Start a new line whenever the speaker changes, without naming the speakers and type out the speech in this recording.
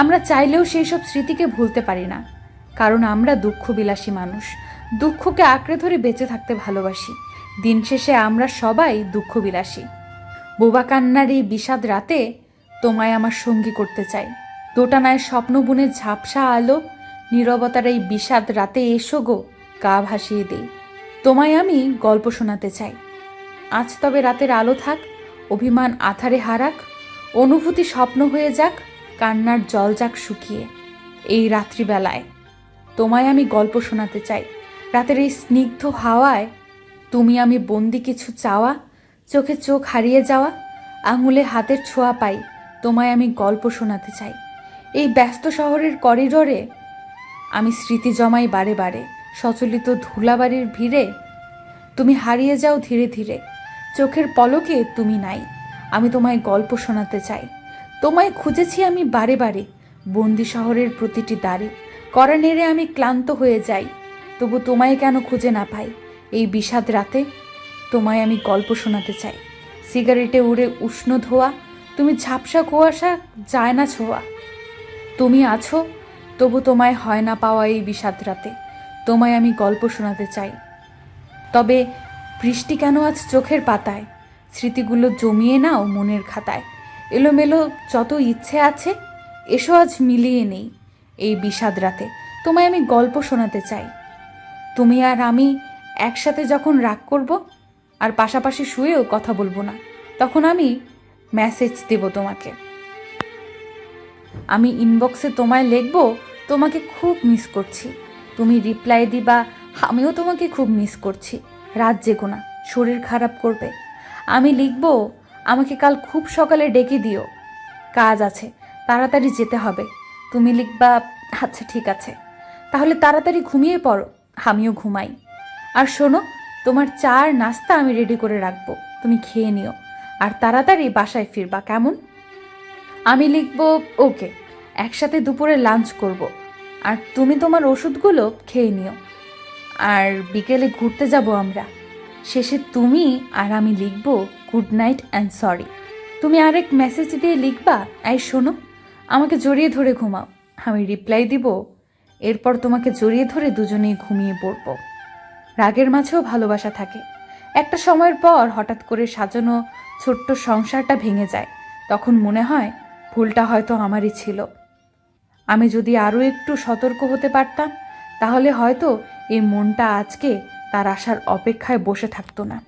আমরা চাইলেও সেই সব স্মৃতিকে ভুলতে পারি না, কারণ আমরা দুঃখবিলাসী মানুষ। দুঃখকে আঁকড়ে ধরে বেঁচে থাকতে ভালোবাসি। দিন শেষে আমরা সবাই দুঃখবিলাসী। বোবা কান্নার এই বিষাদ রাতে তোমায় আমার সঙ্গী করতে চাই। দোটানায় স্বপ্ন বুনে ঝাপসা আলো, নীরবতার এই বিষাদ রাতে এসো গো, গা ভাসিয়ে দেই। তোমায় আমি গল্প শোনাতে চাই। আজ তবে রাতের আলো থাক, অভিমান আধারে হারাক, অনুভূতি স্বপ্ন হয়ে যাক কান্নার জল যাক শুকিয়ে। এই রাত্রিবেলায়। তোমায় আমি গল্প শোনাতে চাই। রাতের এই স্নিগ্ধ হাওয়ায় তুমি আমি বন্দি কিছু চাওয়া, চোখে চোখ হারিয়ে যাওয়া, আঙুলে হাতের ছোঁয়া পাই, তোমায় আমি গল্প শোনাতে চাই। এই ব্যস্ত শহরের করিডরে আমি স্মৃতি জমাই বারে বারে, সচলিত ধুলাবাড়ির ভিড়ে তুমি হারিয়ে যাও ধীরে ধীরে। চোখের পলকে তুমি নাই, আমি তোমায় গল্প শোনাতে চাই। তোমায় খুঁজেছি আমি বারে বারে। বন্দি শহরের প্রতিটি দ্বারে করা নেড়ে আমি ক্লান্ত হয়ে যাই। তবু তোমায় কেন খুঁজে না পাই? এই বিষাদ রাতে তোমায় আমি গল্প শোনাতে চাই। সিগারেটে উড়ে উষ্ণ ধোয়া, তুমি ঝাপসা কুয়াশা, যায় না ছোঁয়া। তুমি আছো, তবু তোমায় হয় না পাওয়া এই বিষাদ রাতে। তোমায় আমি গল্প শোনাতে চাই। তবে বৃষ্টি কেন আজ চোখের পাতায়? স্মৃতিগুলো জমিয়ে নাও মনের খাতায়। এলোমেলো যত ইচ্ছে আছে, এসো আজ মিলিয়ে নেই এই বিষাদ রাতে। তোমায় আমি গল্প শোনাতে চাই। তুমি আর আমি একসাথে যখন রাগ করব, আর পাশাপাশি শুয়েও কথা বলব না, তখন আমি মেসেজ দেব তোমাকে। আমি ইনবক্সে তোমায় লিখব, তোমাকে খুব মিস করছি। তুমি রিপ্লাই দিবা, আমিও তোমাকে খুব মিস করছি। রাত জেগো না, শরীর খারাপ করবে। আমি লিখব আমাকে কাল খুব সকালে ডেকে দিও। কাজ আছে, তাড়াতাড়ি যেতে হবে। তুমি লিখবা আচ্ছা ঠিক আছে। তাহলে তাড়াতাড়ি ঘুমিয়ে পড়ো, আমিও ঘুমাই। আর শোনো, তোমার চার নাস্তা আমি রেডি করে রাখব, তুমি খেয়ে নিও। আর তাড়াতাড়ি বাসায় ফিরবা, কেমন? আমি লিখব, ওকে, একসাথে দুপুরে লাঞ্চ করব। আর তুমি তোমার ওষুধগুলো খেয়ে নিও। আর বিকেলে ঘুরতে যাব আমরা। শেষে তুমি আর আমি লিখব গুড নাইট অ্যান্ড সরি। তুমি আরেক মেসেজ দিয়ে লিখবা, এই শোনো, আমাকে জড়িয়ে ধরে ঘুমাও। আমি রিপ্লাই দিব, এরপর তোমাকে জড়িয়ে ধরে দুজনেই ঘুমিয়ে পড়ব। রাগের মাঝেও ভালোবাসা থাকে। একটা সময়ের পর হঠাৎ করে সাজানো ছোট্ট সংসারটা ভেঙে যায়। তখন মনে হয় ভুলটা হয়তো আমারই ছিল। আমি যদি আরও একটু সতর্ক হতে পারতাম, তাহলে হয়তো এই মনটা আজকে তার আসার অপেক্ষায় বসে থাকতো না।